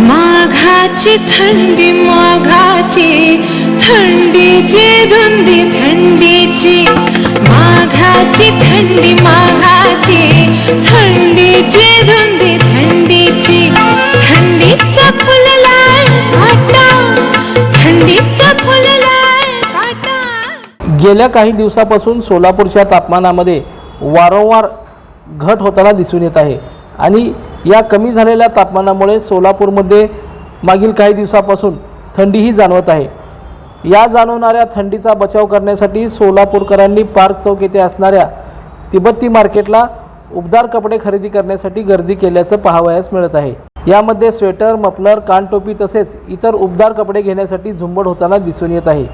माघाची थंडी माघाची थंडीची धुंदी थंडीची. माघाची थंडी माघाची गेल्या काही दिवसापासून सोलापूरच्या तापमानामध्ये वारंवार घट होताना दिसून येत आहे. आणि या कमी झालेल्या तापमानामुळे सोलापूरमध्ये मागील काही दिवसापासून थंडीही जाणवत आहे. या जाणवणाऱ्या थंडीचा बचाव करण्यासाठी सोलापूरकरांनी पार्क चौक येथे असणाऱ्या तिबत्ती मार्केटला उबदार कपडे खरेदी करण्यासाठी गर्दी केल्याचं पाहावयास मिळत आहे. यामध्ये स्वेटर मफलर कानटोपी तसेच इतर उबदार कपडे घेण्यासाठी झुंबड होताना दिसून येत आहे.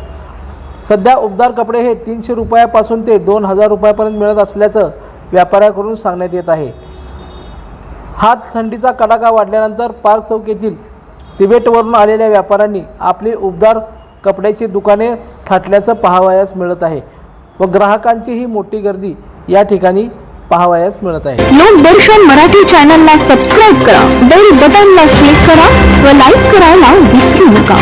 सध्या उबदार कपडे हे तीनशे रुपयापासून ते दोन हजार रुपयापर्यंत मिळत असल्याचं व्यापाऱ्याकडून सांगण्यात येत आहे. हात थंडीचा कडाका वाढल्यानंतर पार्क चौक येथील तिबेटवरून आलेल्या व्यापाऱ्यांनी आपली उबदार कपड्याची दुकाने थाटल्याचं पाहावयास मिळत आहे व ग्राहकांचीही मोठी गर्दी या ठिकाणी पाहावयास मिळत आहे. लोकदर्शन मराठी चॅनलला सबस्क्राईब करा. बेल बटनला क्लिक करा व लाईक करायला विसरू नका.